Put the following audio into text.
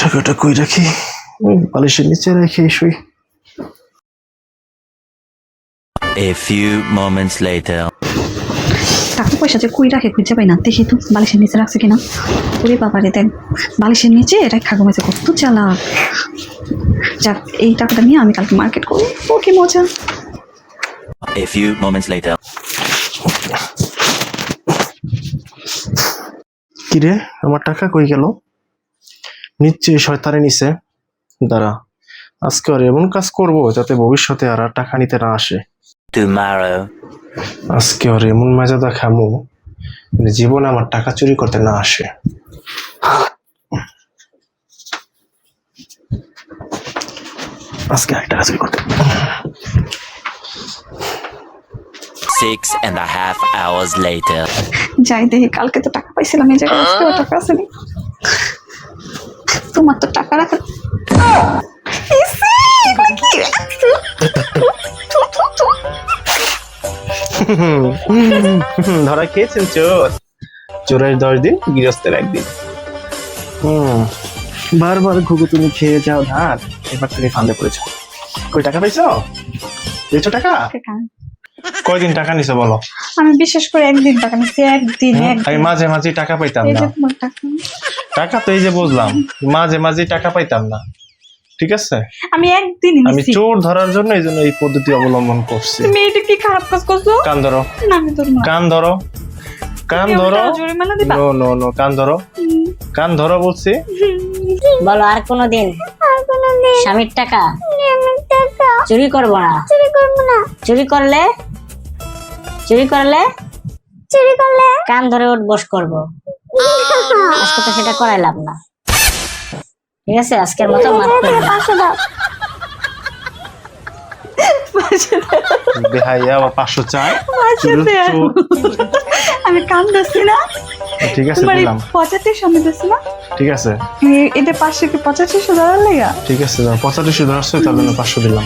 টাকাটা কই রাখি। ওই বালিশের নিচে রেখে শুই। A few moments later. টাকা পয়সা যে কই রাখে খুঁজে পাই না। দেখি তো বালিশের নিচে রাখছে কিনা? ওরে বাবা রে দেখ বালিশের নিচে এটা খাগো মেঝে কত চালাক। যাক এই টাকাটা নিয়ে আমি কালকে মার্কেট করব। ও কি মজা। A few moments later. কিরে আমার টাকা কই গেল? নিশ্চয়ই শয়তানে নিছে দাঁড়া আজকে আর এমন কাজ করব যাতে ভবিষ্যতে আর আর টাকা নিতে না আসে. আজকে আর এমন মজা দেখামু যে জীবনে আমার টাকা চুরি করতে না আসে আজকে একটা চুরি করতে Six and a half hours later. যাই দেখি কালকে তো টাকা পাইছিলাম এই জায়গায় টাকা আছে নি। তোমার তো টাকা রাখা। ধরা খেয়েছেন চোর। চোরের দশ দিন গৃহস্থের একদিন। বারবার ঘুঘু তুমি খেয়ে যাও ধার। এবার তুমি ফান্দে পড়েছো। কই টাকা পাইছো? পেয়েছ টাকা? কয়দিন টাকা নিছো বলো? আমি বিশেষ করে একদিন টাকা নিচ্ছি একদিন আমি মাঝে মাঝে টাকা পাইতাম না। তোমার টাকা। টাকা তো এই যে বুঝলাম মাঝে মাঝে টাকা পাইতাম না। ঠিক আছে? আমি একদিন আমি চোর ধরার জন্য এই জন্য এই পদ্ধতি অবলম্বন করছি। তুমি এটা কি খারাপ কাজ করছ? কান ধরো। না আমি তোর কান ধরো। কান ধরো। নো নো নো কান ধরো। কান ধরো বলছি। বলো আর কোনো দিন স্বামীর টাকা? চুরি করব না? চুরি করব না। চুরি করলে? চুরি করলে? চুরি করলে? কান ধরে ওঠ বস করব আজকে তো সেটা করাইলাম না। ঠিক আছে? আজকের মতো মাফ করে দাও। পাঁচশো বেহাইয়া চোর-। আমি কান দিচ্ছি না। ঠিক আছে দিলাম। পঁচাত্তর সামনে দিচ্ছি না। ঠিক আছে। এটা পাঁচশো কি পঁচাশি হাজার লেগা? ঠিক আছে পঁচাত্তর শুধু আসছে জন্য পাঁচশো দিলাম।